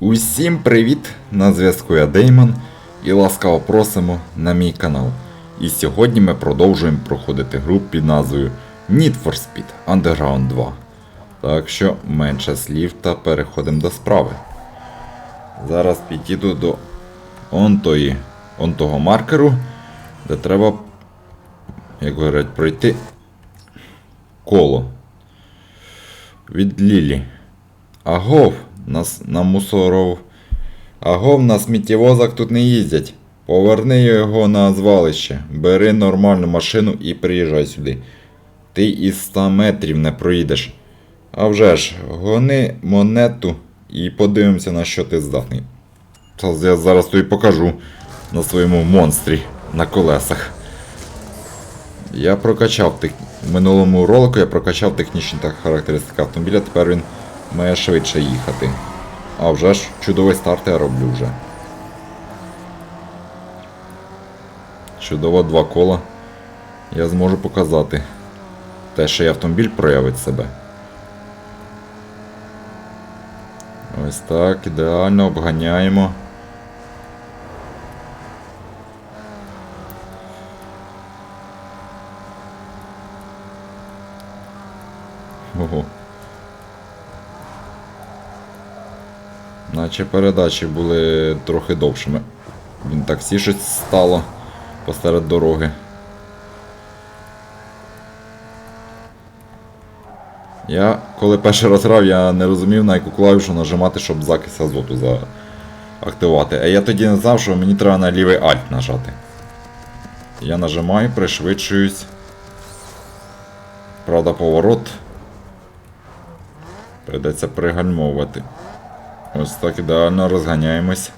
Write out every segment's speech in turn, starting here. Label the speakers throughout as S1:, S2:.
S1: Усім привіт! На зв'язку я Деймон і ласкаво просимо на мій канал. І сьогодні ми продовжуємо проходити гру під назвою Need for Speed Underground 2. Так що менше слів та переходимо до справи. Зараз підійду до он, тої, он того маркеру, де треба, як говорять, пройти коло від Лілі. Агов, нас на мусоров. Агов на сміттєвозах тут не їздять. Поверни його на звалище. Бери нормальну машину і приїжджай сюди. Ти із 100 метрів не проїдеш. А вже ж, гони монету і подивимося, на що ти здатний. Це я зараз тобі покажу на своєму монстрі на колесах. Я прокачав в минулому ролику я прокачав технічні та характеристики автомобіля, тепер він має швидше їхати. А вже ж чудовий старт я роблю вже. Чудово два кола. Я зможу показати те, що і автомобіль проявить себе. Ось так, ідеально обганяємо. Наче передачі були трохи довшими. Він таксі щось стало посеред дороги. Я коли перший раз грав, я не розумів на яку клавішу нажимати, щоб закис азоту заактивувати. А я тоді не знав, що мені треба на лівий альт нажати. Я нажимаю, пришвидшуюсь. Правда, поворот. Придеться пригальмовувати. Ось так ідеально розганяємось.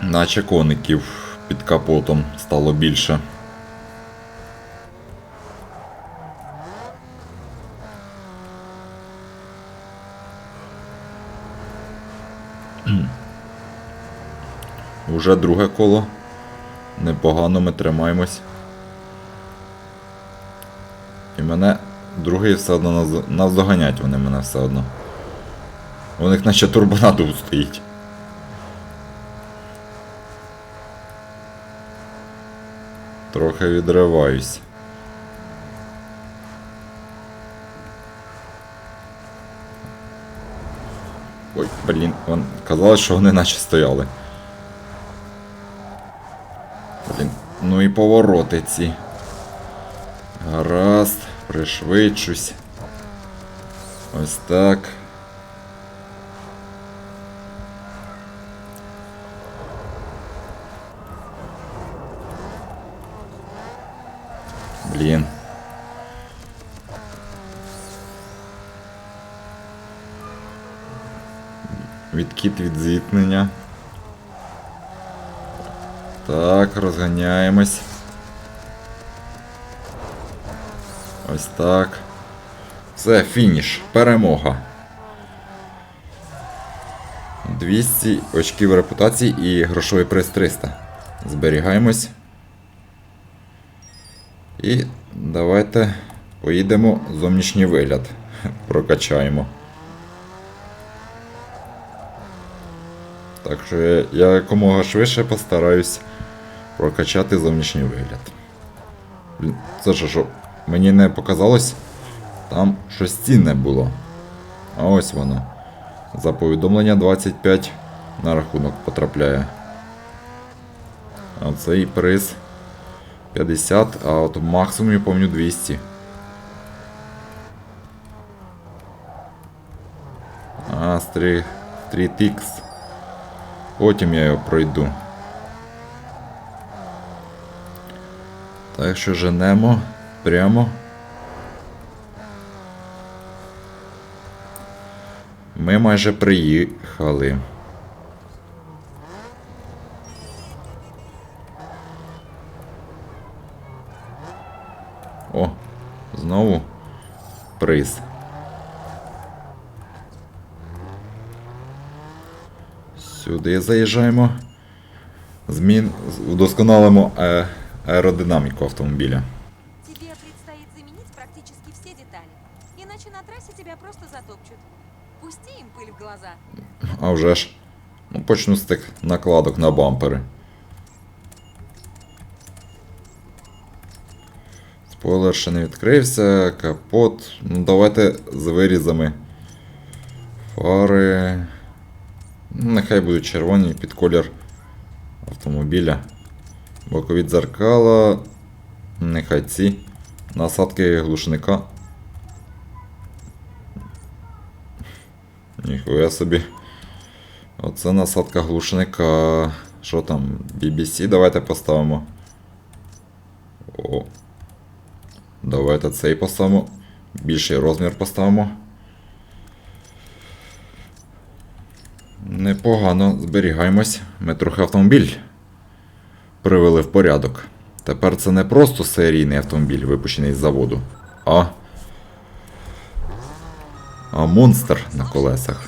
S1: Наче коників під капотом стало більше. Уже друге коло. Непогано ми тримаємось. І мене другий все одно наз- наздоганять вони мене все одно. У них наче турбонадув стоїть. Трохи відриваюсь. Ой, блін, вон казалось, що вони наче стояли. Блін, ну і повороти ці. Гаразд, пришвидшусь. Ось так. Блін. Відкид від зіткнення. Так, розганяємось. Ось так. Все, фініш. Перемога. 200 очків репутації і грошовий приз 300. Зберігаємось. І давайте поїдемо зовнішній вигляд. Прокачаємо. Так що я, якомога швидше постараюсь прокачати зовнішній вигляд. Це що, що мені не показалось? Там щось цінне було. А ось воно. За повідомлення 25 на рахунок потрапляє. А цей приз 50, а от максимум я пам'ятаю 200. А, стрі... стрітікс. Потім я його пройду. Так що женемо прямо. Ми майже приїхали. О, знову приз. Сюди заїжджаємо. Змін вдосконалимо е, аеродинаміку автомобіля.
S2: Иначе на трассе тебя просто затопчут. Пусти им пыль в глаза.
S1: А вже ж. Ну, почну з тих накладок на бампери. Спойлер ще не відкрився, капот. Ну, давайте з вирізами. Фари. Ну, нехай будуть червоні під колір автомобіля. Бокові дзеркала. Нехай ці. Насадки глушника. Ніхуя собі. Оце насадка глушника. Що там? BBC давайте поставимо. О. Давайте цей поставимо. Більший розмір поставимо. Непогано, зберігаємось. Ми трохи автомобіль привели в порядок. Тепер це не просто серійний автомобіль, випущений з заводу, а. А монстр на колесах.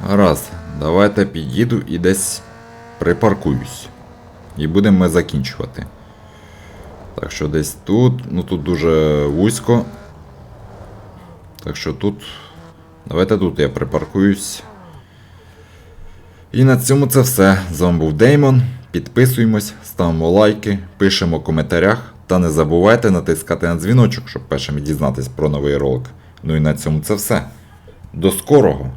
S1: Гаразд, давайте під'їду і десь припаркуюсь. І будемо ми закінчувати. Так що десь тут, ну тут дуже вузько. Так що тут. Давайте тут я припаркуюсь. І на цьому це все. З вами був Деймон. Підписуємось, ставимо лайки, пишемо в коментарях. Та не забувайте натискати на дзвіночок, щоб першими дізнатись про новий ролик. Ну і на цьому це все. До скорого!